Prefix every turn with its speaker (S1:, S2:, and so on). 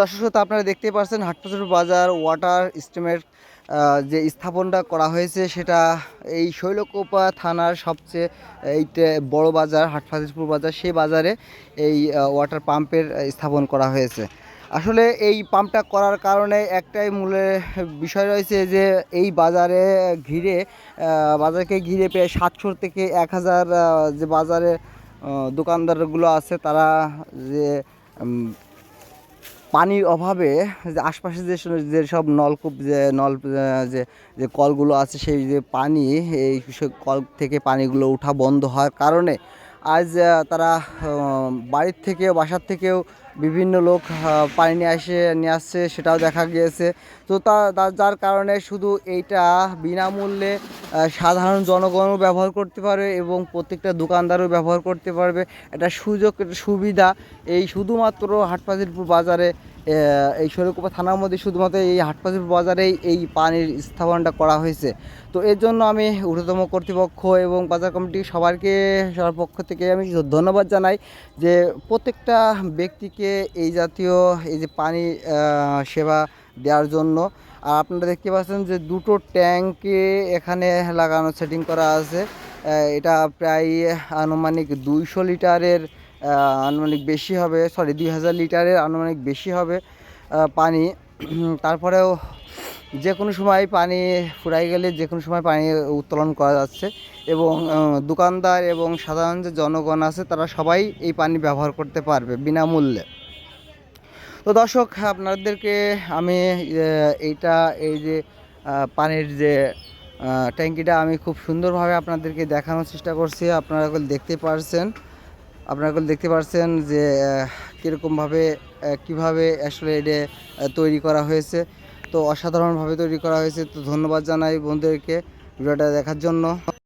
S1: দর্শক আপনারা দেখতে পাচ্ছেন হাটপাচুর বাজার ওয়াটার স্টিমের যে স্থাপনটা করা হয়েছে, সেটা এই শৈলকোপা থানার সবচেয়ে এইটা বড় বাজার হাটপাচুর বাজার, সেই বাজারে এই ওয়াটার পাম্পের স্থাপন করা হয়েছে। আসলে এই পাম্পটা করার কারণে একটাই মূলে বিষয় রয়েছে যে, এই বাজারে ঘিরে বাজারকে ঘিরে প্রায় সাতশো থেকে এক হাজার যে বাজারে দোকানদারগুলো আছে, তারা যে পানির অভাবে যে আশপাশে যে যেসব নলকূপ যে, নল যে যে কলগুলো আছে সেই যে পানি, এই কল থেকে পানিগুলো ওঠা বন্ধ হওয়ার কারণে আজ তারা বাড়ির থেকেও, বাসার থেকেও বিভিন্ন লোক পানি নিয়ে আসে, নিয়ে আসছে, সেটাও দেখা গিয়েছে। তো তা যার কারণে শুধু এইটা বিনামূল্যে সাধারণ জনগণও ব্যবহার করতে পারবে এবং প্রত্যেকটা দোকানদারও ব্যবহার করতে পারবে। এটা সুযোগ সুবিধা। এই শুধুমাত্র হাটপাজিরপুর বাজারে এই শৈলকুপা থানার মধ্যে শুধুমাত্র এই হাটপাজিরপুর বাজারেই এই পানির স্থাপনটা করা হয়েছে। তো এর জন্য আমি ঊর্ধ্বতম কর্তৃপক্ষ এবং বাজার কমিটি সবারকে সবার পক্ষ থেকে আমি ধন্যবাদ জানাই যে প্রত্যেকটা ব্যক্তিকে এই জাতীয়, এই যে পানি সেবা দেওয়ার জন্য। আর আপনারা দেখতে পাচ্ছেন যে দুটো ট্যাঙ্কে এখানে লাগানো, সেটিং করা আছে। এটা প্রায় আনুমানিক দুইশো লিটারের আনুমানিক বেশি হবে সরি দুই হাজার লিটারের আনুমানিক বেশি হবে পানি। তারপরেও যে কোনো সময় পানি ফুরাই গেলে যে কোনো সময় পানি উত্তোলন করা যাচ্ছে এবং দোকানদার এবং সাধারণ যে জনগণ আছে, তারা সবাই এই পানি ব্যবহার করতে পারবে বিনামূল্যে। তো দর্শক, আপনাদেরকে আমি এইটা, এই যে পানির যে ট্যাঙ্কিটা আমি খুব সুন্দরভাবে আপনাদেরকে দেখানোর চেষ্টা করছি। আপনারা দেখতে পারছেন, আপনারা দেখতে পারছেন যে কীরকমভাবে কীভাবে আসলে এটা তৈরি করা হয়েছে। তো অসাধারণভাবে তৈরি করা হয়েছে। তো ধন্যবাদ জানাই বন্ধুদেরকে ভিডিওটা দেখার জন্য।